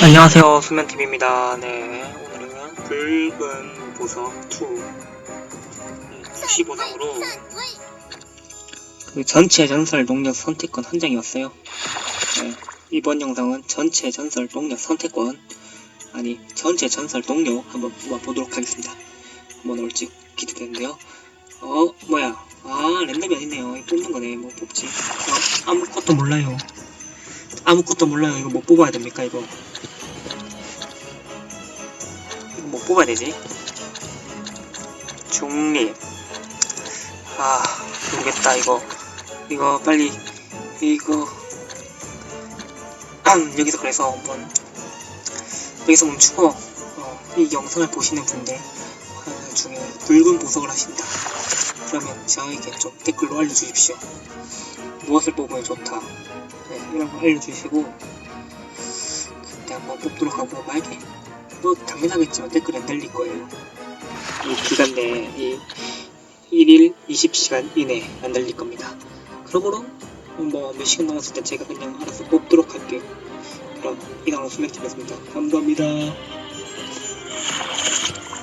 안녕하세요. 수면TV입니다. 네. 오늘은 붉은 보석 2 95장으로 그 전체 전설 농력 선택권 한 장이 왔어요. 네, 이번 영상은 전체 전설 농력 선택권 아니 전체 전설 농력 한번 뽑아보도록 하겠습니다. 한번 올지 기대되는데요. 어 뭐야? 아 랜덤이 아니네요. 뽑는 거네. 뭐 뽑지? 어, 아무것도 몰라요 아무것도 몰라요 이거 뭐 뽑아야 됩니까 이거 이거 뭐 뽑아야 되지? 중립. 아, 모르겠다, 이거. 이거 빨리, 이거. 여기서 그래서 한번, 여기서 멈추고, 어, 이 영상을 보시는 분들 어, 중에 붉은 보석을 하신다. 그러면 저에게 좀 댓글로 알려주십시오. 무엇을 뽑으면 좋다. 네, 이런 거 알려주시고, 그때 한번 뽑도록 하고, 만약에 뭐 당연하겠지만 댓글에 달릴 거예요. 이 기간 내에 이 1일 20시간 이내 안 달릴 겁니다. 그러므로 뭐몇 시간 남았을 때 제가 그냥 알아서 뽑도록 할게요. 그럼 이상호 수맥집이었습니다. 감사합니다.